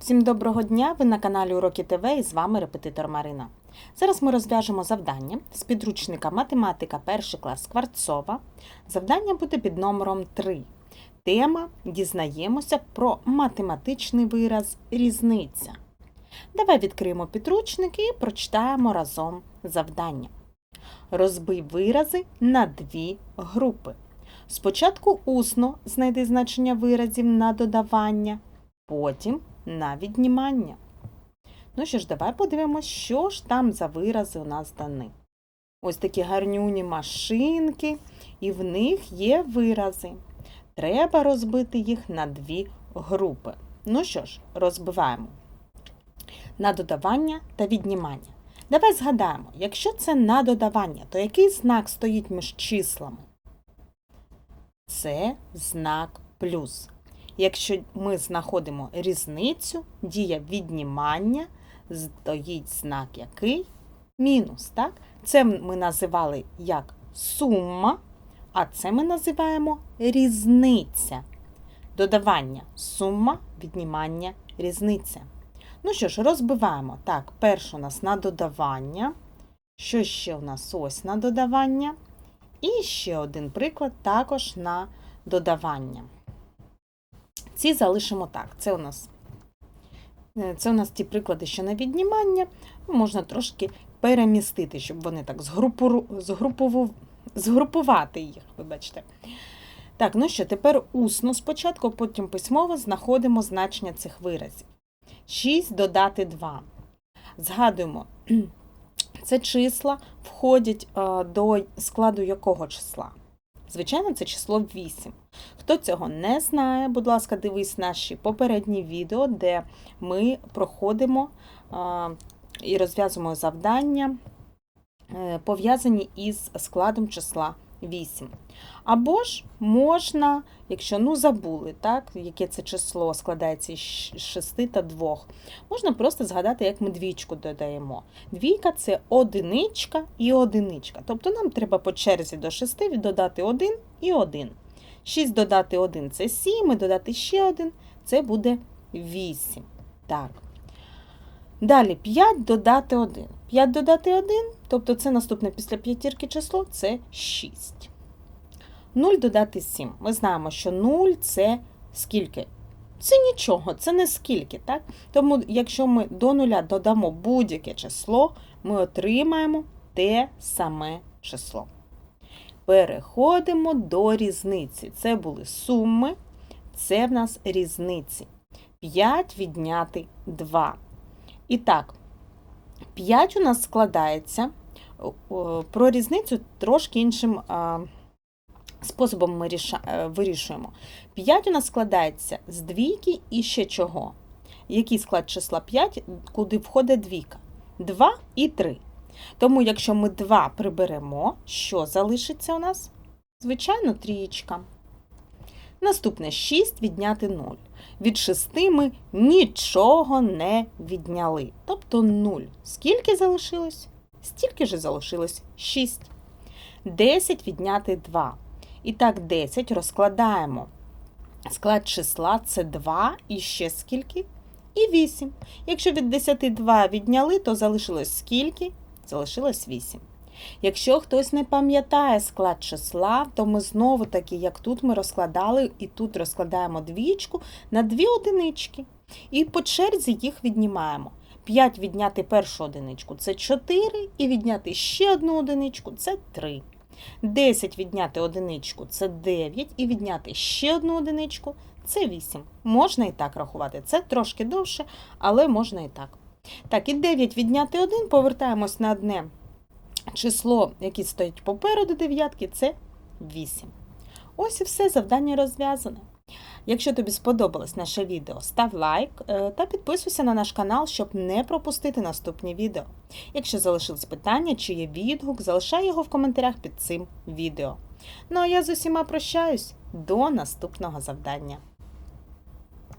Всім доброго дня! Ви на каналі Уроки ТВ і з вами репетитор Марина. Зараз ми розв'яжемо завдання з підручника Математика 1 клас Скворцова. Завдання буде під номером 3. Тема Дізнаємося про математичний вираз різниця. Давай відкриємо підручник і прочитаємо разом завдання. Розбий вирази на дві групи. Спочатку усно знайди значення виразів на додавання, потім на віднімання. Ну що ж, давай подивимось, що ж там за вирази у нас дані. Ось такі гарнюні машинки, і в них є вирази. Треба розбити їх на дві групи. Ну що ж, розбиваємо на додавання та віднімання. Давай згадаємо, якщо це на додавання, то який знак стоїть між числами? Це знак плюс. Якщо ми знаходимо різницю, дія віднімання, стоїть знак який? Мінус. Так? Це ми називали як сума, а це ми називаємо різниця. Додавання сума, віднімання, різниця. Ну що ж, розбиваємо. Так, перше у нас на додавання. Що ще у нас ось на додавання? І ще один приклад також на додавання. Ці залишимо так. Це у нас е, це у нас ті приклади, що на віднімання можна трошки перемістити, щоб вони так згрупу, згрупову, згрупувати їх, вибачте. Так, ну що, тепер усно спочатку, потім письмово знаходимо значення цих виразів. 6 додати 2. Згадуємо, це числа входять е, до складу якого числа? Звичайно, це число 8. Хто цього не знає, будь ласка, дивись наші попередні відео, де ми проходимо і розв'язуємо завдання, е, пов'язані із складом числа 8. Або ж можна, якщо ну забули, так, яке це число складається із 6 та 2, можна просто згадати, як ми двічку додаємо. Двійка це одиничка і одиничка. Тобто нам треба по черзі до 6 додати 1 і 1. 6 додати 1 це 7, і додати ще 1 це буде 8. Так. Далі 5 додати 1. 5 додати 1, тобто це наступне після п'ятірки число це 6. 0 додати 7. Ми знаємо, що 0 це скільки? Це нічого, це не скільки. так? Тому, якщо ми до нуля додамо будь-яке число, ми отримаємо те саме число. Переходимо до різниці. Це були суми, це в нас різниці. 5 відняти 2. І так, 5 у нас складається про різницю трошки іншим способом ми е, вирішуємо. 5 у нас складається з двійки і ще чого? Який склад числа 5, куди входить двійка? 2 і 3. Тому, якщо ми 2 приберемо, що залишиться у нас? Звичайно, трієчка. Наступне 6 відняти 0. Від 6 ми нічого не відняли. Тобто 0. Скільки залишилось? Стільки ж залишилось 6. 10 відняти 2. І так, 10 розкладаємо. Склад числа це 2 і ще скільки? І 8. Якщо від 10 2 відняли, то залишилось скільки? Залишилось 8. Якщо хтось не пам'ятає склад числа, то ми знову таки, як тут ми розкладали, і тут розкладаємо двічку на дві одинички. І по черзі їх віднімаємо. 5 відняти першу одиничку це 4, і відняти ще одну одиничку це 3. 10 відняти одиничку це 9, і відняти ще одну одиничку це 8. Можна і так рахувати. Це трошки довше, але можна і так. Так, і 9 відняти 1, повертаємось на одне число, яке стоїть попереду дев'ятки, це 8. Ось і все завдання розв'язане. Якщо тобі сподобалось наше відео, став лайк е, та підписуйся на наш канал, щоб не пропустити наступні відео. Якщо залишилось питання чи є відгук, залишай його в коментарях під цим відео. Ну а я з усіма прощаюсь до наступного завдання.